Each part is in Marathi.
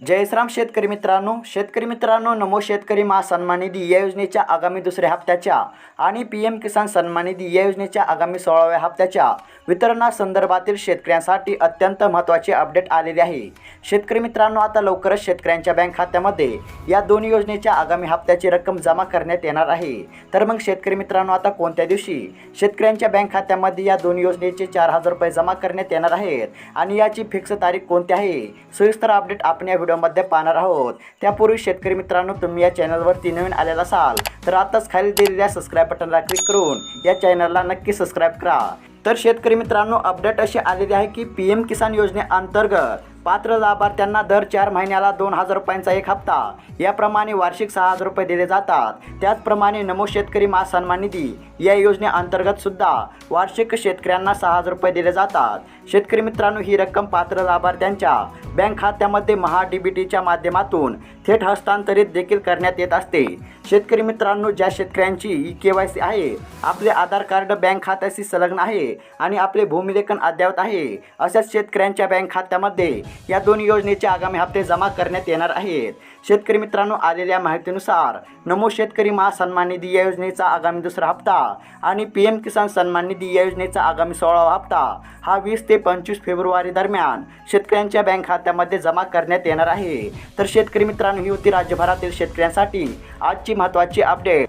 जयश्राम शेतकरी मित्रांनो. शेतकरी मित्रांनो नमो शेतकरी महासन्मान निधी या योजनेच्या आगामी दुसऱ्या हप्त्याच्या आणि पी एम किसान सन्मान निधी या योजनेच्या आगामी सोळाव्या हप्त्याच्या वितरणासंदर्भातील शेतकऱ्यांसाठी अत्यंत महत्त्वाचे अपडेट आलेले आहे. शेतकरी मित्रांनो आता लवकरच शेतकऱ्यांच्या बँक खात्यामध्ये या दोन योजनेच्या आगामी हप्त्याची रक्कम जमा करण्यात येणार आहे. तर मग शेतकरी मित्रांनो आता कोणत्या दिवशी शेतकऱ्यांच्या बँक खात्यामध्ये या दोन योजनेचे चार हजार रुपये जमा करण्यात येणार आहेत आणि याची फिक्स तारीख कोणती आहे? सविस्तर अपडेट आपण या व्हिडिओमध्ये पाहणार आहोत. त्यापूर्वी शेतकरी मित्रांनो तुम्ही या चॅनलवरती नवीन आलेला असाल तर आताच खाली दिलेल्या सबस्क्राईब बटनला क्लिक करून या चॅनलला नक्की सबस्क्राईब करा. तर शेतकरी मित्रांनो अपडेट असे आलेले आहे की पी एम किसान योजनेअंतर्गत पात्र लाभार्थ्यांना दर चार महिन्याला दोन हजार रुपयांचा एक हप्ता याप्रमाणे वार्षिक सहा हजार रुपये दिले जातात. त्याचप्रमाणे नमो शेतकरी महासन्मान निधी या योजनेअंतर्गत सुद्धा वार्षिक शेतकऱ्यांना सहा हजार रुपये दिले जातात. शेतकरी मित्रांनो ही रक्कम पात्र लाभार्थ्यांच्या बँक खात्यामध्ये महा डी बी टीच्या माध्यमातून थेट हस्तांतरित देखील करण्यात येत असते. शेतकरी मित्रांनो ज्या शेतकऱ्यांची ई के वाय सी आहे आपले आधार कार्ड बँक खात्याशी संलग्न आहे आणि आपले भूमिलेखन अद्ययावत आहे अशाच शेतकऱ्यांच्या बँक खात्यामध्ये या दोन योजनेचे आगामी हप्ते जमा करण्यात येणार आहेत. शेतकरी मित्रांनो आलेल्या माहितीनुसार नमो शेतकरी महासन्मान निधी या योजनेचा आगामी दुसरा हप्ता आणि पी एम किसान सन्मान निधी या योजनेचा आगामी सोळावा हप्ता हा वीस ते पंचवीस फेब्रुवारी दरम्यान शेतकऱ्यांच्या बँक खात्यामध्ये जमा करण्यात येणार आहे. तर शेतकरी मित्रांनो ही होती राज्यभरातील शेतकऱ्यांसाठी आजची महत्त्वाची अपडेट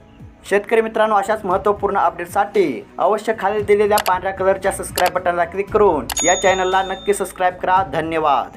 शेतकरी मित्रांनो अशाच महत्त्वपूर्ण अपडेटसाठी अवश्य खाली दिलेल्या पांढऱ्या कलरच्या सबस्क्राईब बटनला क्लिक करून या चॅनलला नक्की सबस्क्राईब करा. धन्यवाद.